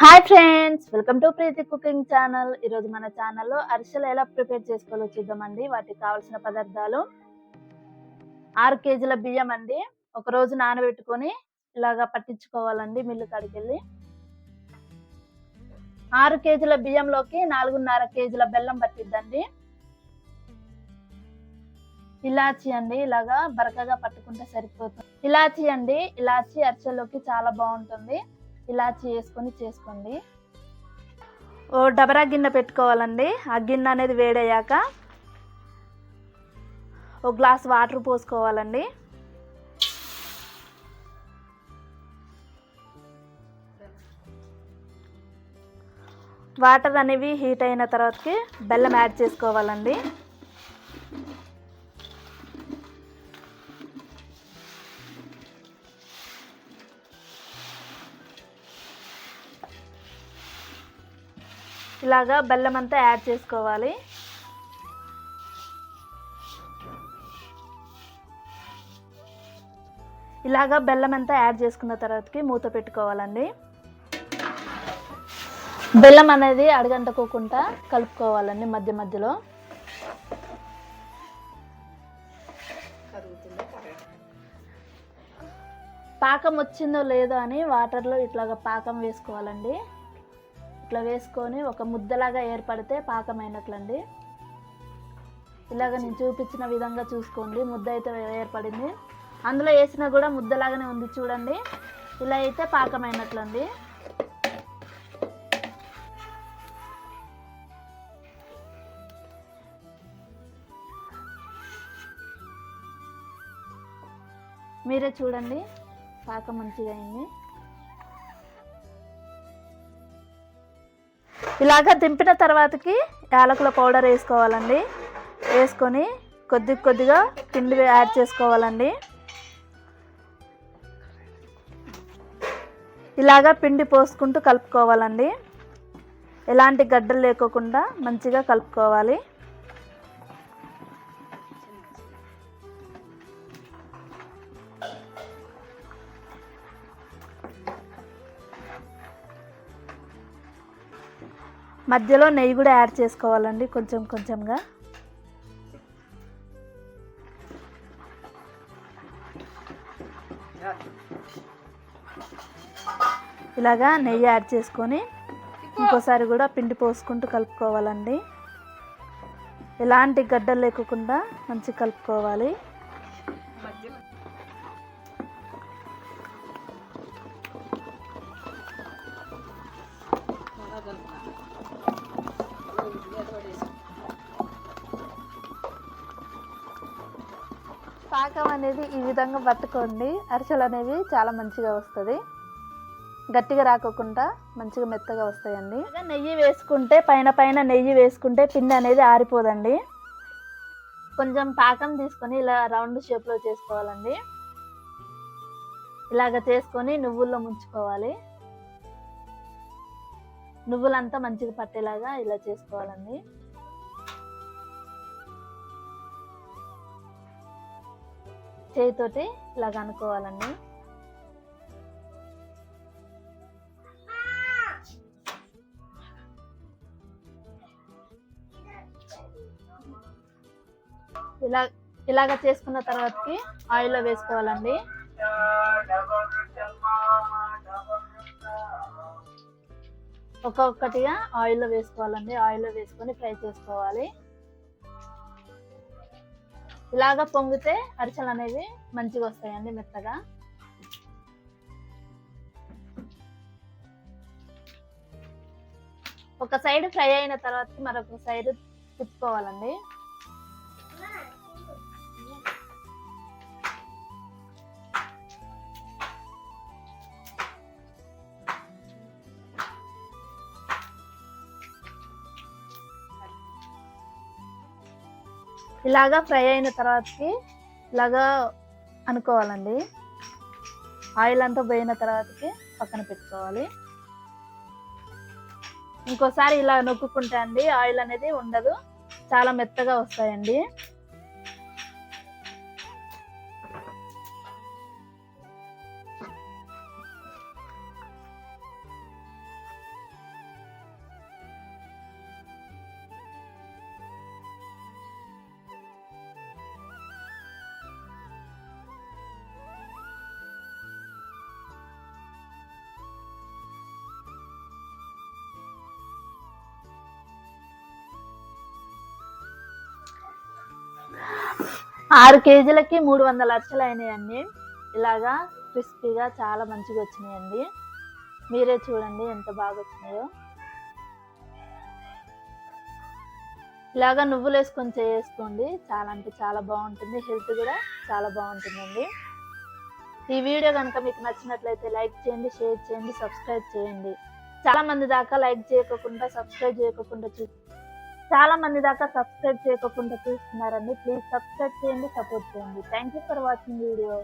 Hi friends welcome to Preethi cooking channel. ఈరోజు మన ఛానల్లో అరిసెలు ఎలా ప్రిపేర్ చేసుకోవాలో చూద్దామండి. వాటికి కావాల్సిన పదార్థాలు ఆరు కేజీల బియ్యం అండి. ఒక రోజు నానబెట్టుకొని ఇలాగా పట్టించుకోవాలండి మిల్లు కాడికి వెళ్ళి ఆరు కేజీల బియ్యంలోకి నాలుగున్నర కేజీల బెల్లం పట్టిద్దండి. ఇలాచి అండి ఇలాగా బరకగా పట్టుకుంటే సరిపోతుంది. ఇలాచి అండి ఇలాచి అరిసెలోకి చాలా బాగుంటుంది. ఇలాచి చేసుకొని చేసుకోండి. ఓ డబరా గిన్నె పెట్టుకోవాలండి. ఆ గిన్నె అనేది వేడయ్యాక ఓ గ్లాస్ వాటర్ పోసుకోవాలండి. వాటర్ అనేవి హీట్ అయిన తర్వాతకి బెల్లం యాడ్ చేసుకోవాలండి. ఇలాగా బెల్లం అంతా యాడ్ చేసుకోవాలి. ఇలాగా బెల్లం అంతా యాడ్ చేసుకున్న తర్వాతకి మూత పెట్టుకోవాలండి. బెల్లం అనేది అడగంటకోకుండా కలుపుకోవాలండి మధ్య మధ్యలో. పాకం వచ్చిందో లేదో అని వాటర్లో ఇట్లాగా పాకం వేసుకోవాలండి. ఇట్లా వేసుకొని ఒక ముద్దలాగా ఏర్పడితే పాకం అయినట్లండి ఇలాగ నేను చూపించిన విధంగా చూసుకోండి. ముద్ద అయితే ఏర్పడింది. అందులో వేసినా కూడా ముద్దలాగానే ఉంది చూడండి. ఇలా అయితే పాకం అయినట్లండి మీరే చూడండి. పాకం మంచిగా అయింది. ఇలాగ దింపిన తర్వాతకి యాలకుల పౌడర్ వేసుకోవాలండి. వేసుకొని కొద్ది కొద్దిగా పిండి యాడ్ చేసుకోవాలండి. ఇలాగా పిండి పోసుకుంటూ కలుపుకోవాలండి. ఎలాంటి గడ్డలు లేకోకుండా మంచిగా కలుపుకోవాలి. మధ్యలో నెయ్యి కూడా యాడ్ చేసుకోవాలండి కొంచెం కొంచెంగా. ఇలాగా నెయ్యి యాడ్ చేసుకొని ఇంకోసారి కూడా పిండి పోసుకుంటూ కలుపుకోవాలండి. ఎలాంటి గడ్డలు లేకుండా మంచి కలుపుకోవాలి. పాకం అనేది ఈ విధంగా పట్టుకోండి. అరిసెలు అనేవి చాలా మంచిగా వస్తుంది. గట్టిగా రాకోకుండా మంచిగా మెత్తగా వస్తాయండి. నెయ్యి వేసుకుంటే పైన పైన నెయ్యి వేసుకుంటే పిండి అనేది ఆరిపోదండి. కొంచెం పాకం తీసుకొని ఇలా రౌండ్ షేప్లో చేసుకోవాలండి. ఇలాగ చేసుకొని నువ్వుల్లో ముంచుకోవాలి. నువ్వులంతా మంచిగా పట్టేలాగా ఇలా చేసుకోవాలండి. చేయితోటి ఇలాగ అనుకోవాలండి. ఇలా ఇలాగ చేసుకున్న తర్వాతకి ఆయిల్లో వేసుకోవాలండి. ఒక్కొక్కటిగా ఆయిల్లో వేసుకోవాలండి. ఆయిల్లో వేసుకొని ఫ్రై చేసుకోవాలి. ఇలాగా పొంగితే అరిచలు అనేవి మంచిగా వస్తాయండి మెత్తగా. ఒక సైడ్ ఫ్రై అయిన తర్వాత మరొక సైడ్ తిప్పుకోవాలండి. ఇలాగా ఫ్రై అయిన తర్వాతకి ఇలాగా అనుకోవాలండి. ఆయిల్ అంతా పోయిన తర్వాతకి పక్కన పెట్టుకోవాలి. ఇంకోసారి ఇలా నొక్కుంటే అండి ఆయిల్ అనేది ఉండదు. చాలా మెత్తగా వస్తాయండి. ఆరు కేజీలకి మూడు వందల అరసలు అయినాయండి ఇలాగా క్రిస్పీగా చాలా మంచిగా వచ్చినాయండి. మీరే చూడండి ఎంత బాగా వచ్చినాయో. ఇలాగా నువ్వులు వేసుకొని చేసుకోండి. చాలా అంటే చాలా బాగుంటుంది. హెల్త్ కూడా చాలా బాగుంటుందండి. ఈ వీడియో కనుక మీకు నచ్చినట్లయితే లైక్ చేయండి షేర్ చేయండి సబ్స్క్రైబ్ చేయండి. చాలా మంది దాకా లైక్ చేయకుండా సబ్స్క్రైబ్ చేయకుండా చూ చాలా మంది దాకా సబ్స్క్రైబ్ చేయకుండా చూస్తున్నారండి. ప్లీజ్ సబ్స్క్రైబ్ చేయండి సపోర్ట్ చేయండి. Thank you for watching video